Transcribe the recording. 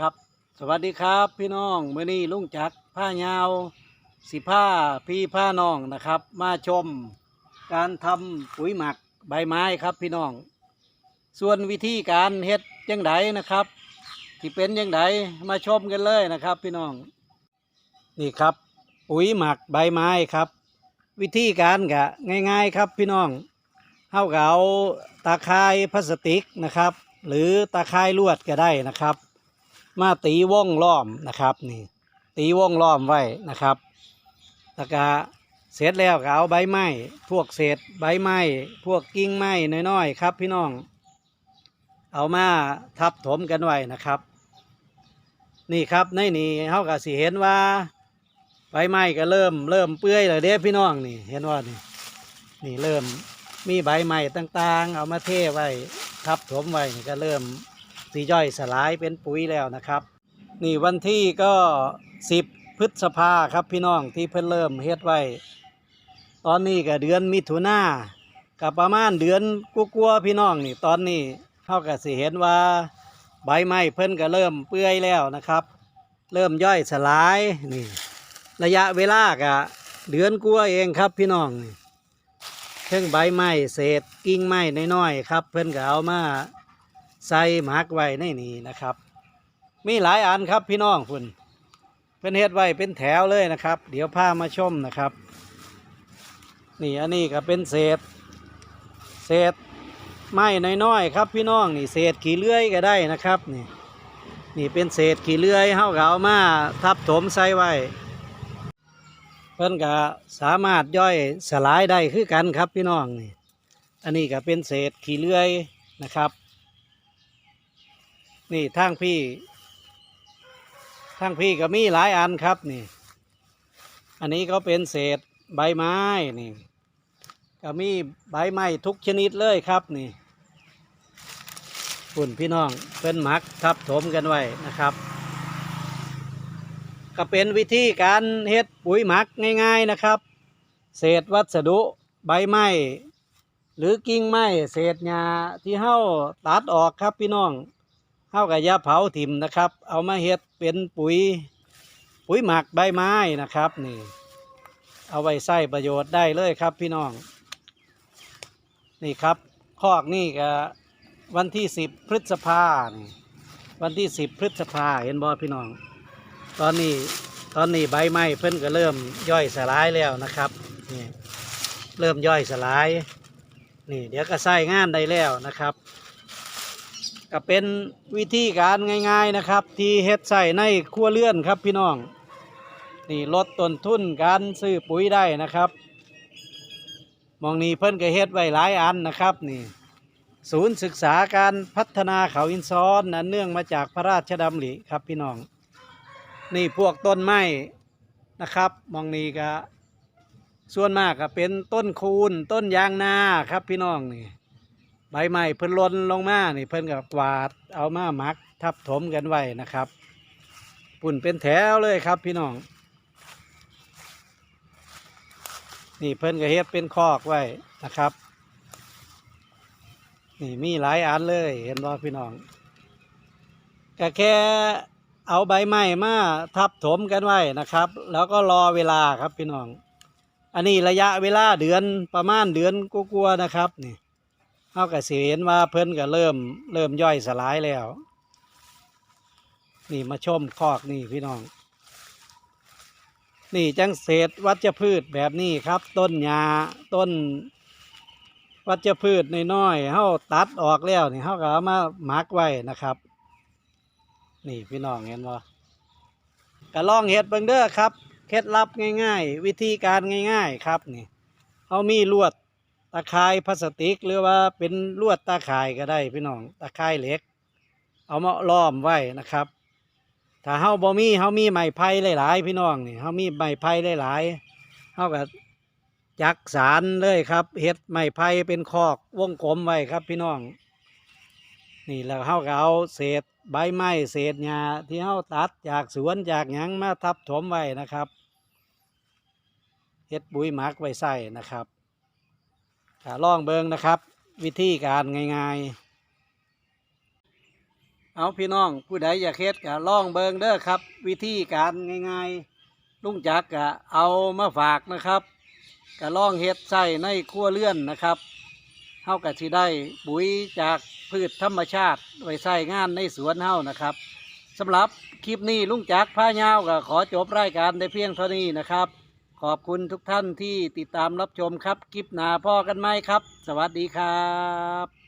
ครับ สวัสดีครับพี่น้องเมื่อนี้ลุงจักผ้ายาวสิผ้าพี่ผ้าน้องนะครับ มาชมการทำปุ๋ยหมักใบไม้ครับพี่น้อง ส่วนวิธีการเฮ็ดยังไงนะครับที่เป็นยังไงมาชมกันเลยนะครับ พี่น้องนี่ครับ ปุ๋ยหมักใบไม้ครับ วิธีการกะง่าย ๆ ครับพี่น้องเฮาก็เอาตาข่ายพลาสติกนะครับ หรือตาข่ายลวดก็ได้นะครับ มาตีวงล้อมนะครับนี่ตีวงล้อมไว้นะครับแล้วก็เสร็จแล้วก็เอาใบไม้พวกเศษใบไม้พวกกิ่งไม้น้อยๆครับ พี่น้อง เอามาทับถมกันไว้นะครับ นี่ครับในนี่เขาก็สิเห็นว่าใบไม้ก็เริ่มเริ่มเปื่อยแล้วเด้พี่น้องนี่เห็นว่านี่นี่เริ่มมีใบไม้ต่างๆ เอามาเทไว้ทับถมไว้ก็เริ่ม สีย่อยสลายเป็นปุ๋ยแล้วนะครับ นี่วันที่ก็สิบพฤษภาครับพี่น้องที่เพิ่นเริ่มเฮ็ดไว้ ตอนนี้ก็เดือนมิถุนากับประมาณเดือนกัวๆพี่น้องนี่ตอนนี้เขาก็สิเห็นว่าใบไม้เพิ่นก็เริ่มเปื่อยแล้วนะครับ เริ่มย่อยสลายนี่ระยะเวลากะเดือนกลัวเองครับพี่น้องนี่เครื่องใบไม้เศษกิ่งไม้น้อยๆครับ เพิ่นก็เอามา ใส่หมักไว้ในนี้นะครับ มีหลายอันครับพี่น้องคุณเพิ่นเฮ็ดไว้เป็นแถวเลยนะครับ เดี๋ยวพามาชมนะครับ นี่อันนี้ก็เป็นเศษ เศษไม้น้อยๆครับพี่น้องนี่เศษขี้เลื่อยก็ได้นะครับนี่นี่เป็นเศษขี้เลื่อยเฮาเอามาทับถมใส่ไว้เพิ่นก็สามารถย่อยสลายได้คือกันครับพี่น้องนี่อันนี้ก็เป็นเศษขี้เลื่อยนะครับ นี่ทางพี่ทางพี่ก็มีหลายอันครับนี่ อันนี้ก็เป็นเศษใบไม้นี่ ก็มีใบไม้ทุกชนิดเลยครับนี่คุณพี่น้องเพิ่นหมักทับถมกันไว้นะครับ ก็เป็นวิธีการเฮ็ดปุ๋ยหมักง่าย ๆนะครับ เศษวัสดุใบไม้หรือกิ่งไม้เศษหญ้าที่เฮาตัดออกครับพี่น้อง เฮากับยาเผาถิ่มนะครับ เอามาเฮ็ดเป็นปุ๋ย ปุ๋ยหมักใบไม้นะครับนี่ เอาไว้ใช้ประโยชน์ได้เลยครับพี่น้อง นี่ครับคอกนี่ก็วันที่สิบพฤษภานี่วันที่สิบพฤษภาเห็นบอพี่น้อง ตอนนี้ตอนนี้ใบไม้เพิ่นก็เริ่มย่อยสลายแล้วนะครับนี่เริ่มย่อยสลาย นี่ เดี๋ยวก็ใส่งานได้แล้วนะครับ ก็เป็นวิธีการง่ายๆนะครับ ที่เฮ็ดใส่ในครัวเรือนครับพี่น้อง นี่ลดต้นทุนการซื้อปุ๋ยได้นะครับมองนี้เพิ่นก็เฮ็ดไว้หลายอันนะครับนี่ศูนย์ศึกษาการพัฒนาเขาอินซ้อนนันเนื่องมาจากพระราชดำริครับพี่น้อง นี่พวกต้นไม้นะครับ มองนี้ก็ส่วนมากก็เป็นต้นคูนต้นยางนาครับพี่น้องนี่ ใบไม้เพิ่นล่นลงมานี่เพิ่นก็กวาดเอามาหมักทับถมกันไว้นะครับปุ่นเป็นแถวเลยครับพี่น้อง นี่เพิ่นก็เฮ็ดเป็นคอกไว้นะครับ นี่มีหลายอันเลยเห็นบ่พี่น้องก็แค่เอาใบไม้มาทับถมกันไว้นะครับ แล้วก็รอเวลาครับพี่น้อง อันนี้ระยะเวลาเดือนประมาณเดือนกลัวๆนะครับนี่ เขาก็สิเห็นว่าเพิ่นก็เริ่มเริ่มย่อยสลายแล้ว นี่มาชมคอกนี่พี่น้อง นี่จังเศษวัชพืชแบบนี้ครับ ต้นหญ้าต้น วัชพืชน้อยๆเฮาตัดออกแล้วนี่เฮาก็เอามาหมักไว้นะครับ นี่พี่น้องเห็นบ่ก็ลองเฮ็ดเบิ่งเด้อครับเคล็ดลับง่าย ๆ วิธีการง่าย ๆ ครับนี่เฮามีลวด ตะข่ายพลาสติก หรือว่าเป็นลวดตะข่ายก็ได้พี่น้องตะข่ายเหล็ก เอามาล้อมไว้นะครับถ้าเฮาบ่มีเฮามีไม้ไผ่หลายๆพี่น้องนี่เฮามีไม้ไผ่หลายๆเฮาก็จักสารเลยครับเฮ็ดไม้ไผ่เป็นคอกวงกลมไว้ครับพี่น้อง นี่แล้วเฮาก็เอาเศษใบไม้เศษหญ้าที่เฮาตัดจากสวนจากหยังมาทับถมไว้นะครับเฮ็ดปุ๋ยหมักไว้ใส่นะครับ ลองเบิงนะครับ วิธีการง่ายๆ เอาพี่น้องผู้ใดอยากเฮ็ดก็ลองเบิงเด้อครับ วิธีการง่ายๆลุงจักก็เอามาฝากนะครับก็ลองเฮ็ดใส่ในครัวเรือนนะครับเฮาก็สิได้ปุ๋ยจากพืชธรรมชาติไว้ใส่งานในสวนเฮานะครับสำหรับคลิปนี้ลุงจักผ้ายาวก็ขอจบรายการได้เพียงเท่านี้นะครับ ขอบคุณทุกท่านที่ติดตามรับชมครับคลิปหนาพ่อกันไหมครับ สวัสดีครับ